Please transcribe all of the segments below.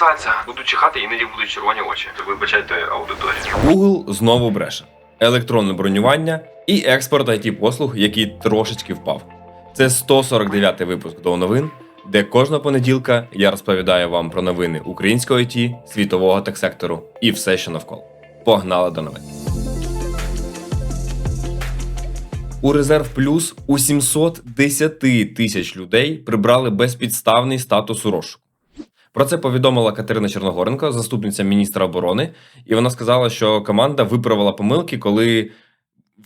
касатися. Буду чихати, іноді будуть червоні очі. Вибачайте аудиторію. Google знову бреше. Електронне бронювання і експорт it послуг, який трошечки впав. Це 149-й випуск до новин, де кожного понеділка я розповідаю вам про новини українського IT, світового техсектору і все, що навколо. Погнали до новин. У резерв плюс у 710 тисяч людей прибрали безпідставний статус у розшуку. Про це повідомила Катерина Чорногоренко, заступниця міністра оборони, і вона сказала, що команда виправила помилки, коли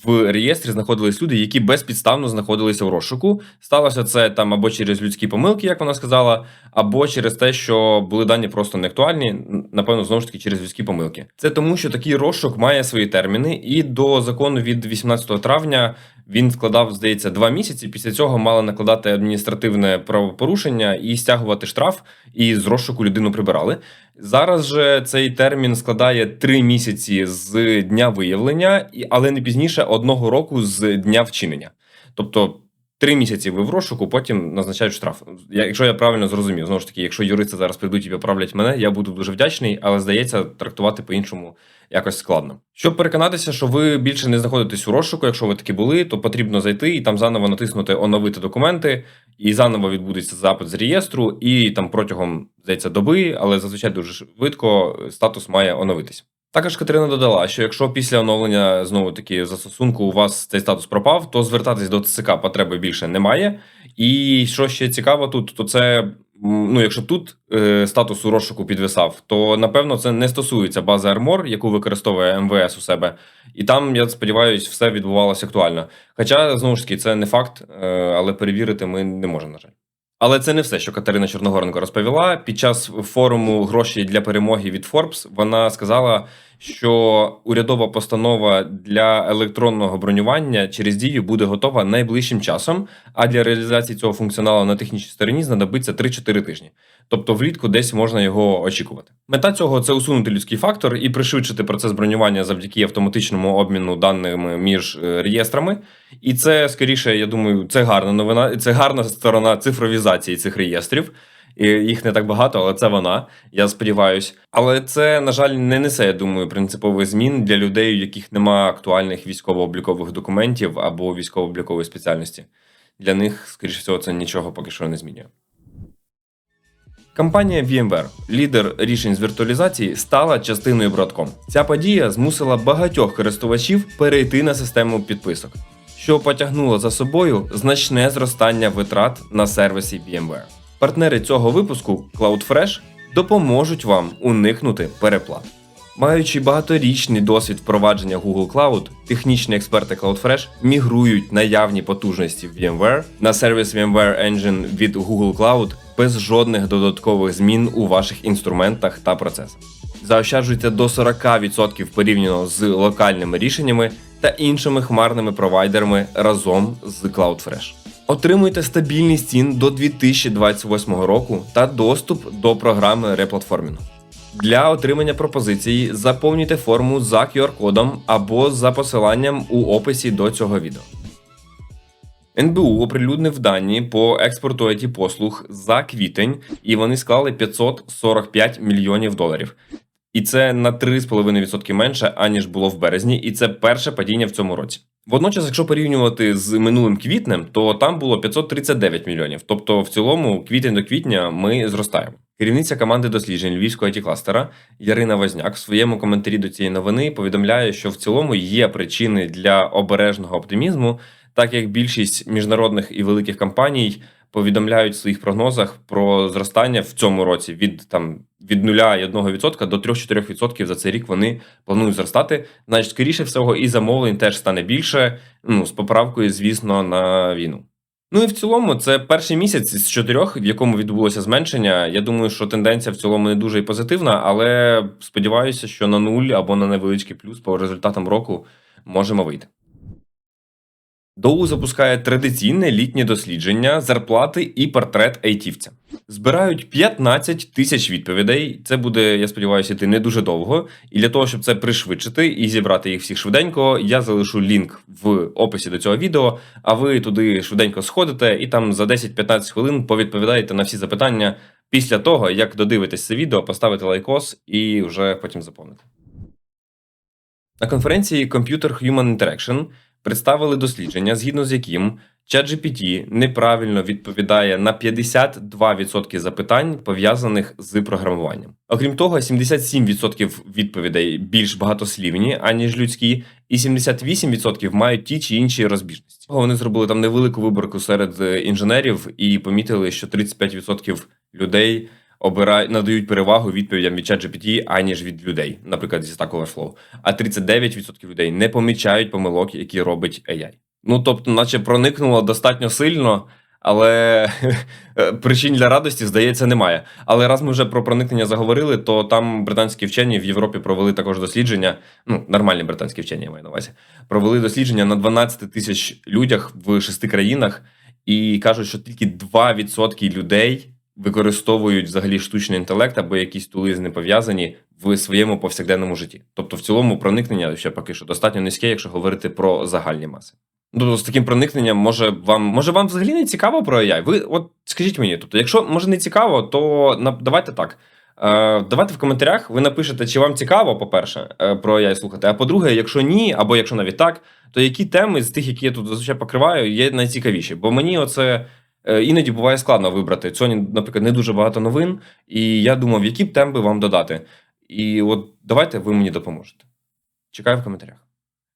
в реєстрі знаходились люди, які безпідставно знаходилися в розшуку. Сталося це там або через людські помилки, як вона сказала, або через те, що були дані просто не актуальні. Напевно, знову ж таки через людські помилки. Це тому, що такий розшук має свої терміни, і до закону від 18 травня він складав, здається, два місяці. Після цього мали накладати адміністративне правопорушення і стягувати штраф, і з розшуку людину прибирали. Зараз же цей термін складає три місяці з дня виявлення, але не пізніше одного року з дня вчинення. Тобто. Три місяці ви в розшуку, потім назначають штраф. Якщо я правильно зрозумів, знову ж таки, якщо юристи зараз прийдуть і поправлять мене, я буду дуже вдячний, але здається, трактувати по-іншому якось складно. Щоб переконатися, що ви більше не знаходитесь у розшуку, якщо ви такі були, то потрібно зайти і там заново натиснути оновити документи, і заново відбудеться запит з реєстру, і там протягом здається доби, але зазвичай дуже швидко статус має оновитись. Також Катерина додала, що якщо після оновлення знову таки застосунку у вас цей статус пропав, то звертатись до ЦК потреби більше немає. І що ще цікаво тут, то це ну, якщо тут е, статус у розшуку підвисав, то напевно це не стосується бази Armor, яку використовує МВС у себе. І там, я сподіваюся, все відбувалося актуально. Хоча знову ж таки це не факт, е, але перевірити ми не можемо, на жаль. Але це не все, що Катерина Чорногоренко розповіла. Під час форуму гроші для перемоги від Forbes вона сказала, що урядова постанова для електронного бронювання через дію буде готова найближчим часом. А для реалізації цього функціоналу на технічній стороні знадобиться 3-4 тижні. Тобто влітку десь можна його очікувати. Мета цього це усунути людський фактор і пришвидшити процес бронювання завдяки автоматичному обміну даними між е, реєстрами. І це скоріше, я думаю, це гарна новина. Це гарна сторона цифровізації цих реєстрів. І їх не так багато, але це вона. Я сподіваюся. Але це, на жаль, не несе, я думаю, принципових змін для людей, у яких немає актуальних військово-облікових документів або військово-облікової спеціальності. Для них, скоріше всього, це нічого поки що не змінює. Компанія VMware, лідер рішень з віртуалізації, стала частиною Broadcom. Ця подія змусила багатьох користувачів перейти на систему підписок, що потягнуло за собою значне зростання витрат на сервісі VMware. Партнери цього випуску CloudFresh допоможуть вам уникнути переплат. Маючи багаторічний досвід впровадження Google Cloud, технічні експерти CloudFresh мігрують наявні потужності VMware на сервіс VMware Engine від Google Cloud без жодних додаткових змін у ваших інструментах та процесах. Заощаджуйте до 40% порівняно з локальними рішеннями та іншими хмарними провайдерами разом з CloudFresh. Отримуйте стабільність цін до 2028 року та доступ до програми реплатформінгу. Для отримання пропозиції заповнюйте форму за QR-кодом або за посиланням у описі до цього відео. НБУ оприлюднив дані по експорту it послуг за квітень, і вони склали 545 мільйонів доларів. І це на 3,5% менше, аніж було в березні, і це перше падіння в цьому році. Водночас, якщо порівнювати з минулим квітнем, то там було 539 мільйонів. Тобто, в цілому, квітень до квітня ми зростаємо. Керівниця команди досліджень Львівського it кластера Ярина Возняк в своєму коментарі до цієї новини повідомляє, що в цілому є причини для обережного оптимізму, так як більшість міжнародних і великих компаній повідомляють в своїх прогнозах про зростання в цьому році від там від 0,1% до 3-4% за цей рік вони планують зростати. Значить, скоріше всього, і замовлень теж стане більше. Ну з поправкою, звісно, на війну. Ну і в цілому, це перший місяць з чотирьох, в якому відбулося зменшення. Я думаю, що тенденція в цілому не дуже і позитивна, але сподіваюся, що на нуль або на невеличкий плюс по результатам року можемо вийти. Доу запускає традиційне літнє дослідження зарплати і портрет айтівця. Збирають 15 тисяч відповідей. Це буде, я сподіваюся, йти не дуже довго. І для того, щоб це пришвидшити і зібрати їх всіх швиденько, я залишу лінк в описі до цього відео. А ви туди швиденько сходите і там за 10-15 хвилин повідповідаєте на всі запитання Після того, як додивитесь це відео, поставити лайкос і вже потім заповнити. На конференції Computer Human Interaction представили дослідження, згідно з яким ChatGPT неправильно відповідає на 52% запитань, пов'язаних з програмуванням. Окрім того, 77% відповідей більш багатослівні, аніж людські, і 78% мають ті чи інші розбіжності. Вони зробили там невелику виборку серед е, інженерів і помітили, що 35% людей обирають надають перевагу відповідям від ChatGPT, аніж від людей, наприклад, зі Stack Overflow. А 39% людей не помічають помилок, які робить AI. Ну тобто, наче проникнуло достатньо сильно, але причин для радості, здається, немає. Але раз ми вже про проникнення заговорили, то там британські вчені в Європі провели також дослідження. Ну, нормальні британські вчені я маю на увазі. Провели дослідження на 12 тисяч людях в шести країнах, і кажуть, що тільки 2% людей використовують взагалі штучний інтелект або якісь тули з ним пов'язані в своєму повсякденному житті. Тобто, в цілому проникнення ще поки що достатньо низьке, якщо говорити про загальні маси. Ну, з таким проникненням може вам може вам взагалі не цікаво про AI? Ви от скажіть мені, тобто, якщо може не цікаво, то давайте так. Е, давайте в коментарях ви напишете, чи вам цікаво, по-перше, е, про AI слухати. А по-друге, якщо ні, або якщо навіть так, то які теми з тих, які я тут зазвичай покриваю, є найцікавіші? Бо мені оце іноді буває складно вибрати. Сьогодні, наприклад, не дуже багато новин, і я думав, які б теми вам додати. І от давайте ви мені допоможете. Чекаю в коментарях.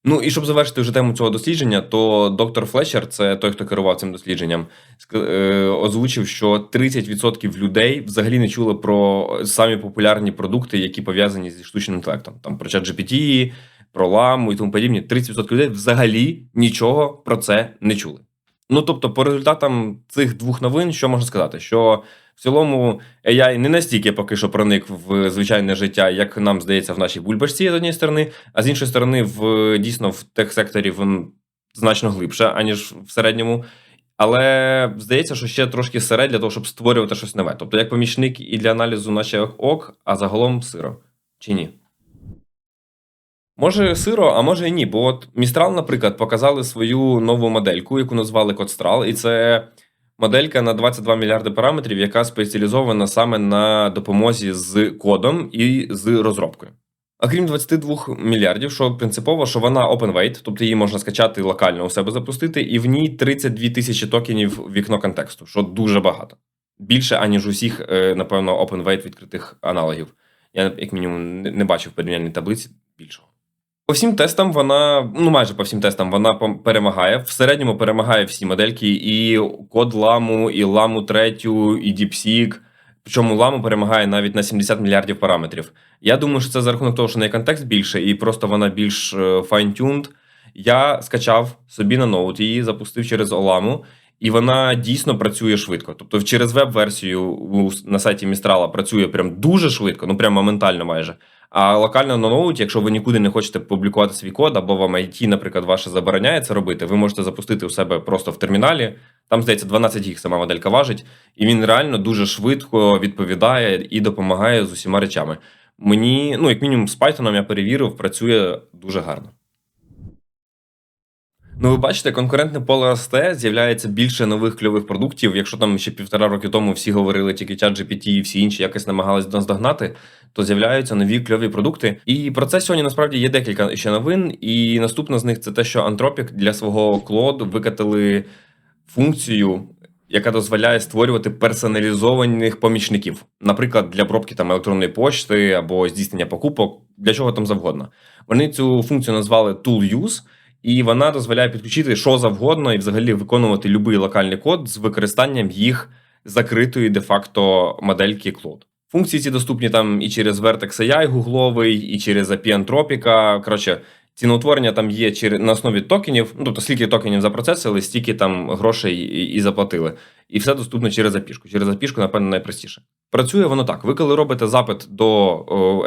Ну і щоб завершити вже тему цього дослідження, то доктор Флетчер, це той, хто керував цим дослідженням, е, озвучив, що 30% людей взагалі не чули про самі популярні продукти, які пов'язані зі штучним інтелектом. Там про ChatGPT, про ламу і тому подібні. 30% людей взагалі нічого про це не чули. Ну тобто, по результатам цих двох новин, що можна сказати? Що в цілому AI не настільки поки що проник в звичайне життя, як нам здається, в нашій бульбашці з однієї сторони, а з іншої сторони, в дійсно в техсекторі він значно глибше, аніж в середньому. Але здається, що ще трошки сире для того, щоб створювати щось нове. Тобто, як помічник і для аналізу, наче ок, а загалом сиро. Чи ні? Може сиро, а може і ні. Бо от Mistral, наприклад, показали свою нову модельку, яку назвали Codestral, і це моделька на 22 мільярди параметрів, яка спеціалізована саме на допомозі з кодом і з розробкою. А крім 22 мільярдів, що принципово, що вона open weight, тобто її можна скачати локально у себе запустити, і в ній 32 тисячі токенів вікно контексту, що дуже багато. Більше, аніж усіх, е, напевно, open weight відкритих аналогів. Я, як мінімум, не бачив порівняльній таблиці більшого. По всім тестам вона, ну майже по всім тестам, вона перемагає. В середньому перемагає всі модельки, і код ламу, і ламу третю, і DeepSeek. Причому ламу перемагає навіть на 70 мільярдів параметрів. Я думаю, що це за рахунок того, що неї контекст більше, і просто вона більш е, fine-tuned. Я скачав собі на ноут її, запустив через Оламу, і вона дійсно працює швидко. Тобто, через веб-версію на сайті Містрала працює прям дуже швидко, ну прям моментально майже. А локально на ноуті, якщо ви нікуди не хочете публікувати свій код, або вам IT, наприклад, ваше забороняє це робити, ви можете запустити у себе просто в терміналі. Там, здається, 12 гіг сама моделька важить, і він реально дуже швидко відповідає і допомагає з усіма речами. Мені, ну, як мінімум, з Python я перевірив, працює дуже гарно. Ну, ви бачите, конкурентне поле росте, з'являється більше нових кльових продуктів. Якщо там ще півтора роки тому всі говорили тільки чат GPT і всі інші якось намагались нас догнати, то з'являються нові кльові продукти. І про це сьогодні насправді є декілька ще новин. І наступна з них це те, що Anthropic для свого клоду викатили функцію, яка дозволяє створювати персоналізованих помічників, наприклад, для обробки там електронної пошти або здійснення покупок, для чого там завгодно. Вони цю функцію назвали Tool Use, і вона дозволяє підключити що завгодно і взагалі виконувати будь-який локальний код з використанням їх закритої де-факто модельки Cloud. Функції ці доступні там і через Vertex AI гугловий, і через API Anthropic. Коротше, ціноутворення там є на основі токенів. Ну тобто, скільки токенів запроцесили, стільки там грошей і заплатили. І все доступно через запішку. Через запішку, напевно, найпростіше. Працює воно так. Ви коли робите запит до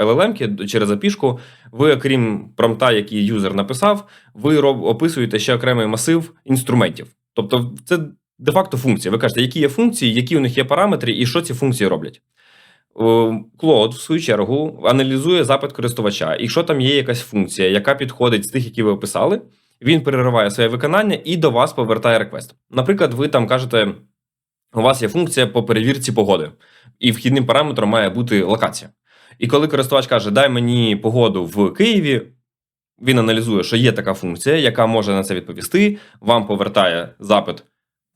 LLM через запішку, ви, окрім промпта, який юзер написав, ви описуєте ще окремий масив інструментів. Тобто, це де-факто функція. Ви кажете, які є функції, які у них є параметри, і що ці функції роблять. Клод, в свою чергу, аналізує запит користувача. І якщо там є якась функція, яка підходить з тих, які ви описали, він перериває своє виконання і до вас повертає реквест. Наприклад, ви там кажете: у вас є функція по перевірці погоди, і вхідним параметром має бути локація. І коли користувач каже, дай мені погоду в Києві, він аналізує, що є така функція, яка може на це відповісти, вам повертає запит.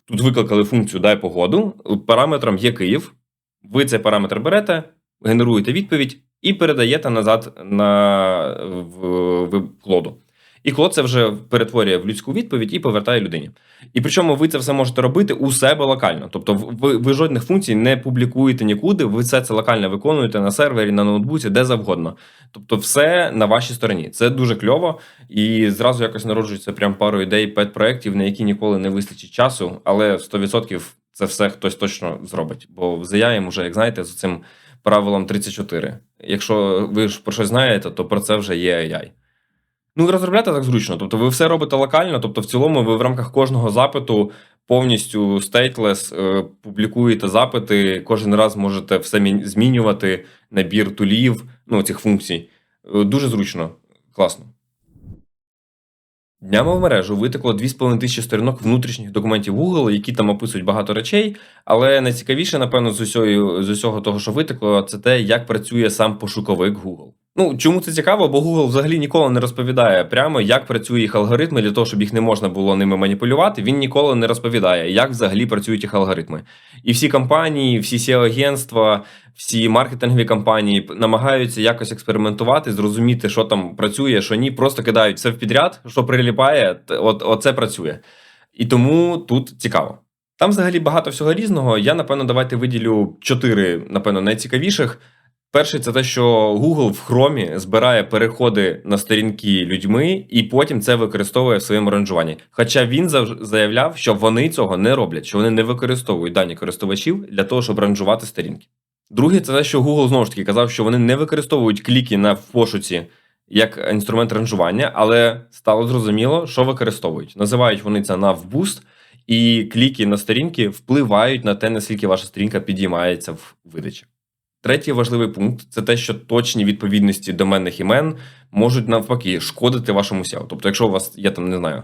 Тут викликали функцію дай погоду. Параметром є Київ. Ви цей параметр берете, генеруєте відповідь і передаєте назад на в, в клоду. І клод це вже перетворює в людську відповідь і повертає людині. І причому ви це все можете робити у себе локально. Тобто, ви, ви жодних функцій не публікуєте нікуди, ви все це локально виконуєте на сервері, на ноутбуці, де завгодно. Тобто, все на вашій стороні. Це дуже кльово, і зразу якось народжується прям пару ідей, пет проєктів, на які ніколи не вистачить часу, але 100% це все хтось точно зробить. Бо взаяємо вже, як знаєте, з цим правилом 34. Якщо ви ж про щось знаєте, то про це вже є AI. Ну розробляти так зручно. Тобто ви все робите локально, тобто в цілому ви в рамках кожного запиту повністю е, публікуєте запити, кожен раз можете все змінювати, набір тулів, ну цих функцій. Е, Дуже зручно, класно. Днями в мережу витекло 2,5 тисячі сторінок внутрішніх документів Google, які там описують багато речей. Але найцікавіше, напевно, з усього, з усього того, що витекло, це те, як працює сам пошуковик Google. Ну чому це цікаво? Бо Google взагалі ніколи не розповідає прямо, як працюють їх алгоритми для того, щоб їх не можна було ними маніпулювати. Він ніколи не розповідає, як взагалі працюють їх алгоритми. І всі компанії, всі SEO-агентства, всі маркетингові компанії намагаються якось експериментувати, зрозуміти, що там працює, що ні, просто кидають все в підряд, що приліпає, от оце працює. І тому тут цікаво. Там взагалі багато всього різного. Я, напевно, давайте виділю чотири, напевно, найцікавіших. Перший це те, що Google в Chrome збирає переходи на сторінки людьми і потім це використовує в своєму ранжуванні. Хоча він заявляв, що вони цього не роблять, що вони не використовують дані користувачів для того, щоб ранжувати сторінки. Друге, це те, що Google знову ж таки казав, що вони не використовують кліки на пошуці як інструмент ранжування, але стало зрозуміло, що використовують. Називають вони це NavBoost, і кліки на сторінки впливають на те, наскільки ваша сторінка підіймається в видачі. Третій важливий пункт це те, що точні відповідності доменних імен можуть навпаки шкодити вашому SEO. Тобто, якщо у вас я там, не знаю,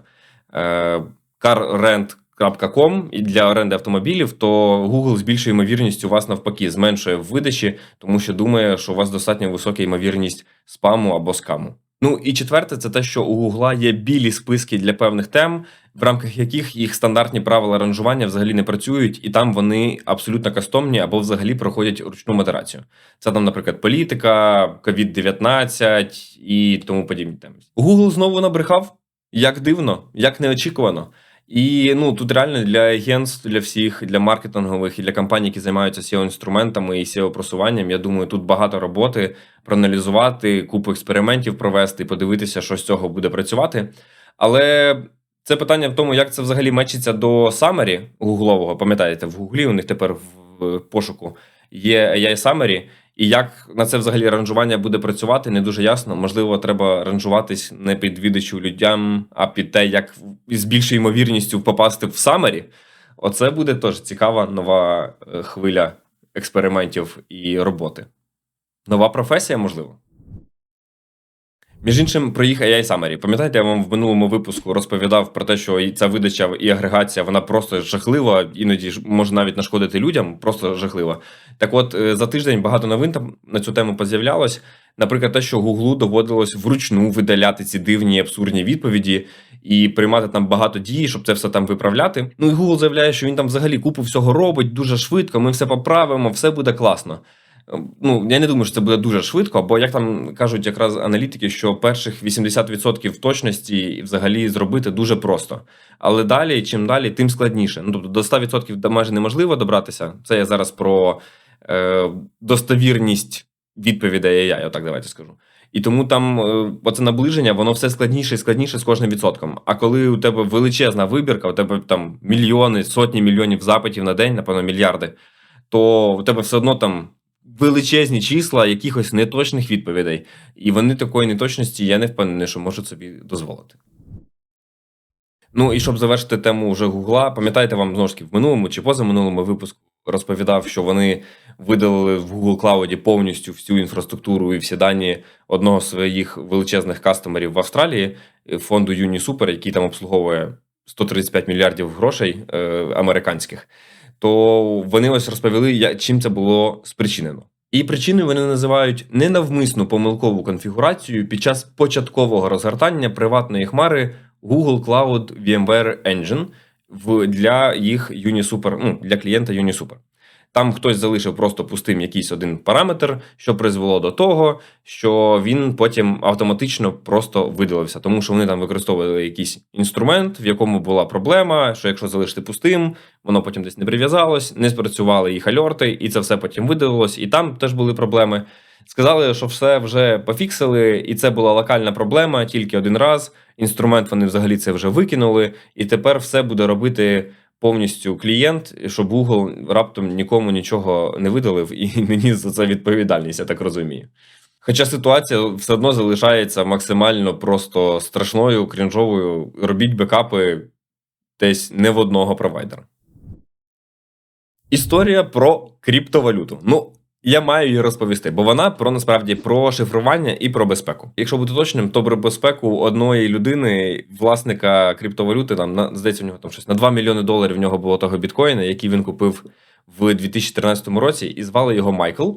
е, carrent.com і для оренди автомобілів, то Google з більшою ймовірністю вас навпаки зменшує в видачі, тому що думає, що у вас достатньо висока ймовірність спаму або скаму. Ну і четверте, це те, що у Гугла є білі списки для певних тем, в рамках яких їх стандартні правила ранжування взагалі не працюють, і там вони абсолютно кастомні або взагалі проходять ручну модерацію. Це там, наприклад, політика, COVID-19 і тому подібні теми. Google знову набрехав. Як дивно, як неочікувано. І ну тут реально для агентств, для всіх, для маркетингових і для компаній, які займаються seo інструментами і seo просуванням. Я думаю, тут багато роботи проаналізувати, купу експериментів провести, подивитися, що з цього буде працювати. Але це питання в тому, як це взагалі мечиться до Summary гуглового. Пам'ятаєте, в Гуглі у них тепер в пошуку є AI Summary, і як на це взагалі ранжування буде працювати, не дуже ясно. Можливо, треба ранжуватись не під видачу людям, а під те, як з більшою ймовірністю попасти в Самері. Оце буде теж цікава нова е, хвиля експериментів і роботи. Нова професія, можливо. Між іншим, про їх AI Summary. Пам'ятаєте, я вам в минулому випуску розповідав про те, що ця видача і агрегація вона просто жахлива, іноді може навіть нашкодити людям, просто жахлива. Так от, е, за тиждень багато новин там на цю тему поз'являлось. Наприклад, те, що Гуглу доводилось вручну видаляти ці дивні абсурдні відповіді і приймати там багато дій, щоб це все там виправляти. Ну і Google заявляє, що він там взагалі купу всього робить дуже швидко. Ми все поправимо, все буде класно. Ну, я не думаю, що це буде дуже швидко, бо як там кажуть якраз аналітики, що перших 80% точності взагалі зробити дуже просто. Але далі, чим далі, тим складніше. Ну, тобто до 100% майже неможливо добратися. Це я зараз про е, достовірність відповідей AI, отак давайте скажу. І тому там е, оце наближення, воно все складніше і складніше з кожним відсотком. А коли у тебе величезна вибірка, у тебе там мільйони, сотні мільйонів запитів на день, напевно, мільярди, то у тебе все одно там величезні числа якихось неточних відповідей. І вони такої неточності, я не впевнений, що можуть собі дозволити. Ну і щоб завершити тему вже Гугла, пам'ятаєте, вам знову ж таки в минулому чи позаминулому випуску розповідав, що вони видалили в Google Cloud повністю всю інфраструктуру і всі дані одного з своїх величезних кастомерів в Австралії, е, фонду Unisupер, який там обслуговує 135 мільярдів грошей е, американських. То вони ось розповіли, чим це було спричинено. І причиною вони називають ненавмисну помилкову конфігурацію під час початкового розгортання приватної хмари Google Cloud VMware Engine для їх Unisuper, ну, для клієнта Unisuper. Там хтось залишив просто пустим якийсь один параметр, що призвело до того, що він потім автоматично просто видалився, тому що вони там використовували якийсь інструмент, в якому була проблема, що якщо залишити пустим, воно потім десь не прив'язалось, не спрацювали їх альорти, і це все потім видалилось, і там теж були проблеми. Сказали, що все вже пофіксили, і це була локальна проблема тільки один раз. Інструмент вони взагалі це вже викинули, і тепер все буде робити повністю клієнт, щоб Google раптом нікому нічого не видалив і не ніс за це відповідальність, я так розумію. Хоча ситуація все одно залишається максимально просто страшною, крінжовою. Робіть бекапи десь не в одного провайдера. Історія про криптовалюту. Ну, я маю її розповісти, бо вона про насправді про шифрування і про безпеку. Якщо бути точним, то про безпеку одної людини, власника криптовалюти, там на здається, в нього там щось на 2 мільйони доларів в нього було того біткоїна, який він купив в 2013 році, і звали його Майкл.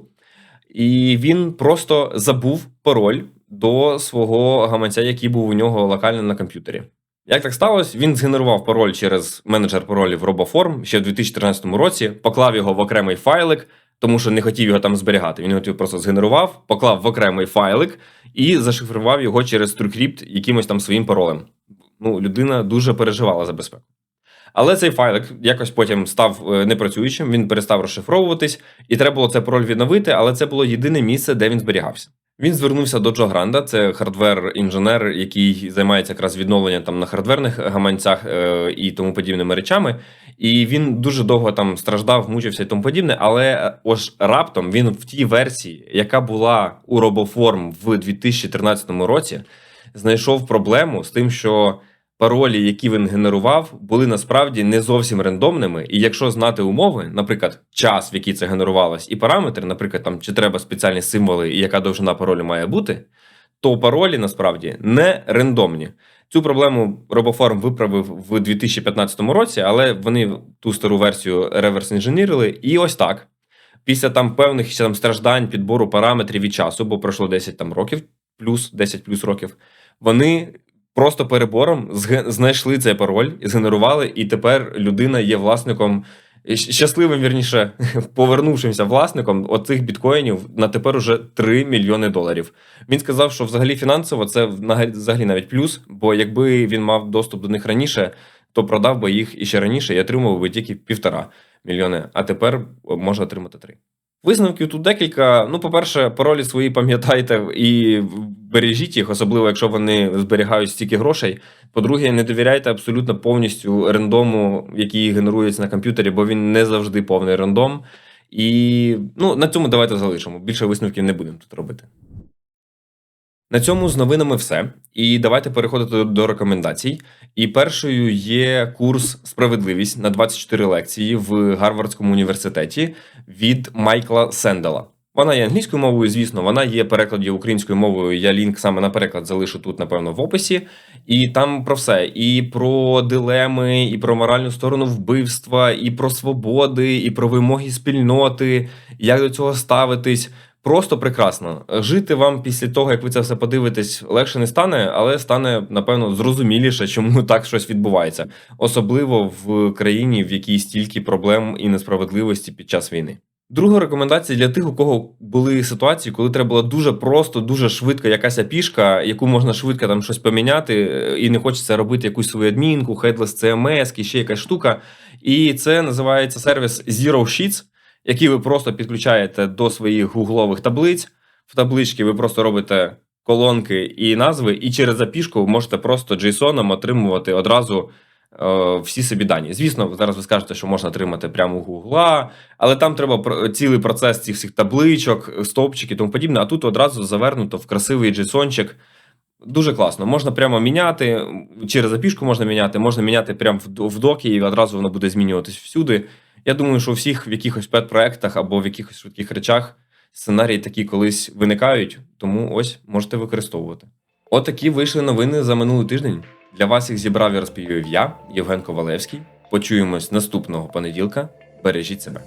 І він просто забув пароль до свого гаманця, який був у нього локально на комп'ютері. Як так сталося? Він згенерував пароль через менеджер паролів RoboForm ще в 2013 році, поклав його в окремий файлик, тому що не хотів його там зберігати. Він його типу, просто згенерував, поклав в окремий файлик і зашифрував його через TrueCrypt якимось там своїм паролем. Ну, людина дуже переживала за безпеку. Але цей файлик якось потім став е, непрацюючим, він перестав розшифровуватись, і треба було це пароль відновити, але це було єдине місце, де він зберігався. Він звернувся до Джо Гранда, це хардвер-інженер, який займається якраз відновленням там на хардверних гаманцях е, і тому подібними речами. І він дуже довго там страждав, мучився і тому подібне. Але е, ось раптом він в тій версії, яка була у Робоформ в 2013 році, знайшов проблему з тим, що паролі, які він генерував, були насправді не зовсім рандомними. І якщо знати умови, наприклад, час, в який це генерувалось, і параметри, наприклад, там чи треба спеціальні символи, і яка довжина паролю має бути, то паролі насправді не рандомні. Цю проблему RoboForm виправив в 2015 році, але вони ту стару версію реверс інженірили, і ось так. Після там певних ще там страждань підбору параметрів і часу, бо пройшло 10 там років, плюс 10 плюс років, вони просто перебором знайшли цей пароль, згенерували, і тепер людина є власником. Щасливим, вірніше, повернувшимся власником оцих біткоїнів на тепер уже 3 мільйони доларів. Він сказав, що взагалі фінансово це взагалі навіть плюс, бо якби він мав доступ до них раніше, то продав би їх іще раніше і отримав би тільки півтора мільйони, а тепер може отримати три. Висновків тут декілька. Ну, по-перше, паролі свої пам'ятайте і бережіть їх, особливо якщо вони зберігають стільки грошей. По-друге, не довіряйте абсолютно повністю рандому, який генерується на комп'ютері, бо він не завжди повний рандом. І ну, на цьому давайте залишимо. Більше висновків не будемо тут робити. На цьому з новинами все. І давайте переходити до, рекомендацій. І першою є курс Справедливість на 24 лекції в Гарвардському університеті від Майкла Сендела. Вона є англійською мовою, звісно, вона є перекладі українською мовою. Я лінк саме на переклад залишу тут, напевно, в описі. І там про все: і про дилеми, і про моральну сторону вбивства, і про свободи, і про вимоги спільноти, як до цього ставитись. Просто прекрасно. Жити вам після того, як ви це все подивитесь, легше не стане, але стане, напевно, зрозуміліше, чому так щось відбувається, особливо в країні, в якій стільки проблем і несправедливості під час війни. Друга рекомендація для тих, у кого були ситуації, коли треба було дуже просто, дуже швидко якась апішка, яку можна швидко там щось поміняти, е, і не хочеться робити якусь свою адмінку, headless CMS, і ще якась штука. І це називається сервіс Zero Sheets які ви просто підключаєте до своїх гуглових таблиць. В табличці ви просто робите колонки і назви, і через запішку ви можете просто JSON отримувати одразу е, всі собі дані. Звісно, зараз ви скажете, що можна отримати прямо у Гугла, але там треба цілий процес цих всіх табличок, стовпчики і тому подібне. А тут одразу завернуто в красивий JSON-чик. Дуже класно. Можна прямо міняти через запішку можна міняти, можна міняти прямо в докі, і одразу воно буде змінюватись всюди. Я думаю, що у всіх в якихось пет-проектах або в якихось швидких речах сценарії такі колись виникають, тому ось можете використовувати. Отакі вийшли новини за минулий тиждень. Для вас їх зібрав і розповів я, Євген Ковалевський. Почуємось наступного понеділка. Бережіть себе.